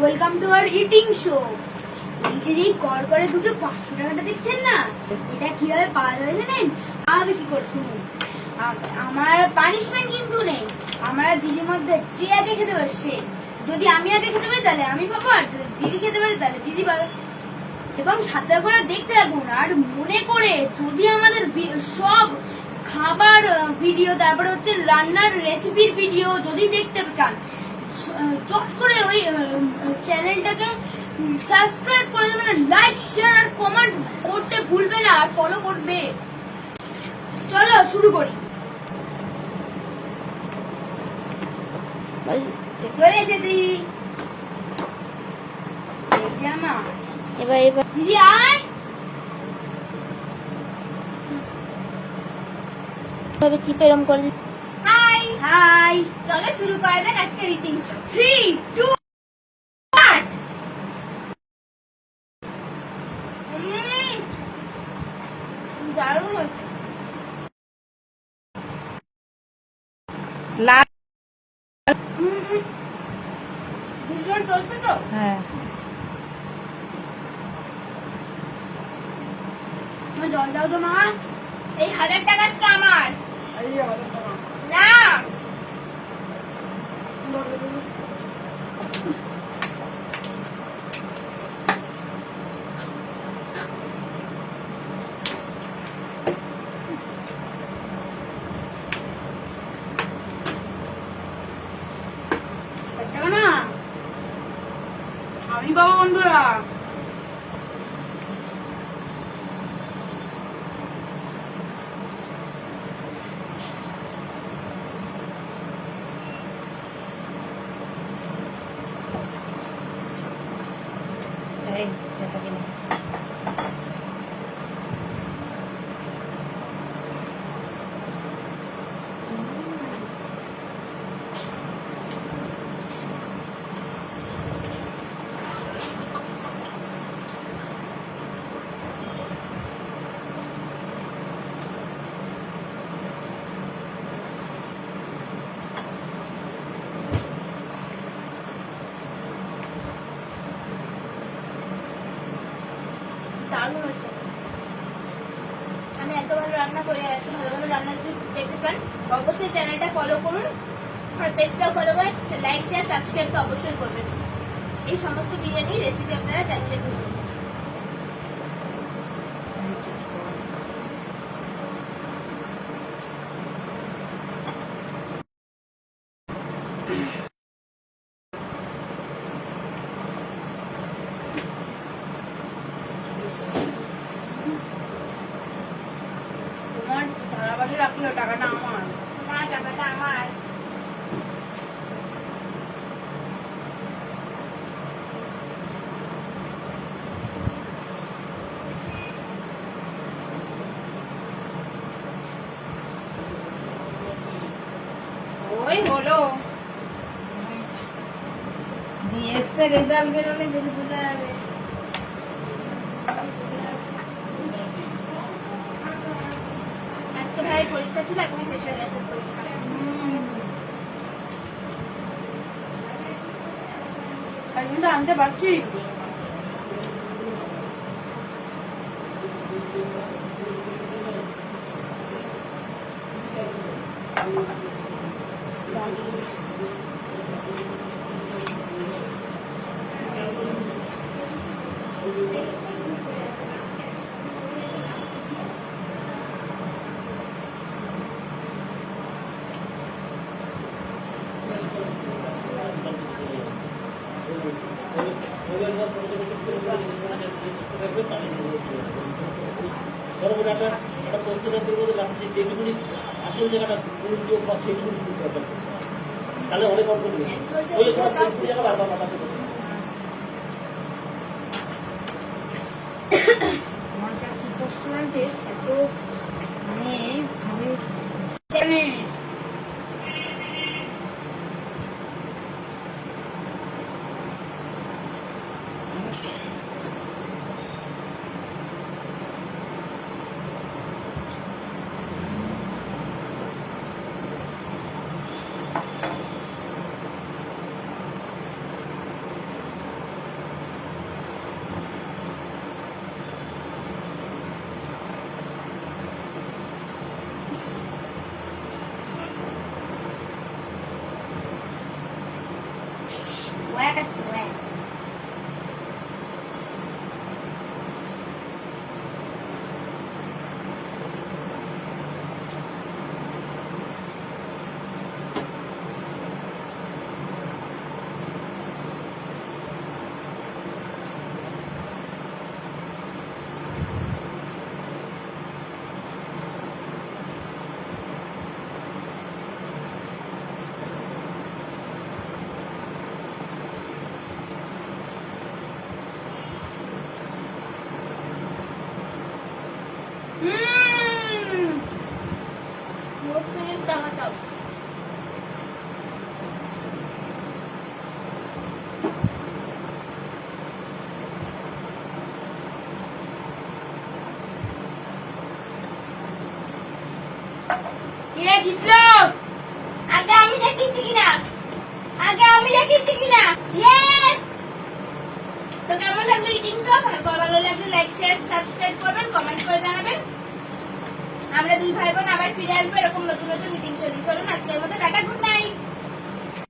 Welcome to our eating show এই যে এই কর করে দুটো পাঁচশো টাকাটা দেখছেন না? এটা কীভাবে পাওয়া যাবে জানেন? আমি কি করে শুনুন আমার পানিশমেন্ট কিন্তু নেই। আমরা দিদির মধ্যে যে আগে খেতে পারে সে। যদি আমি আগে খেতে পারি তাহলে আমি পাবো, আর দিদি খেতে পারে তাহলে দিদি পাবে। এবং সাথে করে দেখতে থাকুন, আর মনে করে যদি আমাদের সব খাবার ভিডিও তারপরে হচ্ছে রান্নার রেসিপির ভিডিও যদি দেখতে চান চট করে ওই চ্যানেলটাকে সাবস্ক্রাইব করে দেবেন লাইক শেয়ার আর কমেন্ট করতে ভুলবে না আর ফলো করবে। চলো শুরু করি। চলে এসেছি। এবার এবার। দিদি আয়। চিপে এরম করে হাই চলো শুরু করা যাক আজকে রিটিং শো থ্রি টু দারুণ হচ্ছে। লাল ভিডিও চলছে তো? হ্যাঁ। জল দাও তো মা। এই হাজার টাকা আজকে আমার। না টাকা না আমি বাবা বন্ধুরা। এই, চেঁচাবি না। দারুণ হচ্ছে আমি এত ভালো রান্না করি আর এত ভালো ভালো রান্না যদি দেখতে চান অবশ্যই চ্যানেলটা ফলো করুন। আর পেজটাও ফলো করে লাইক শেয়ার সাবস্ক্রাইব তো অবশ্যই করবেন। এই সমস্ত বিরিয়ানি রেসিপি আপনারা চ্যানেলে তোমার ধারাবাসে রাখল টাকাটা আমার। আমার ওই হলো। ডিএসএ রেজাল্ট বেরোলে বোঝা যাবে। আজকে ভাই পরীক্ষা ছিল আজকে শেষ হয়ে গেছে আনতে পারছি। তারপরে একটা একটা প্রশ্নের মধ্যে লাস্টে যেটুকুনি আসল জায়গাটা গুরুত্ব বা গুরুত্ব তাহলে অনেক অর্থ ওই জায়গা বারবার বাড়াতে আমার যা কি কষ্ট লাগছে এত আমি দেখিছি কিনা? ইয়ে! তো কেমন সাবস্ক্রাইব করবেন কমেন্ট করে জানাবেন। আমরা দুই ভাই বোন আবার ফিরে আসব এরকম নতুন নতুন মিটিং চলুন, আজকের মতো টাটা গুড নাইট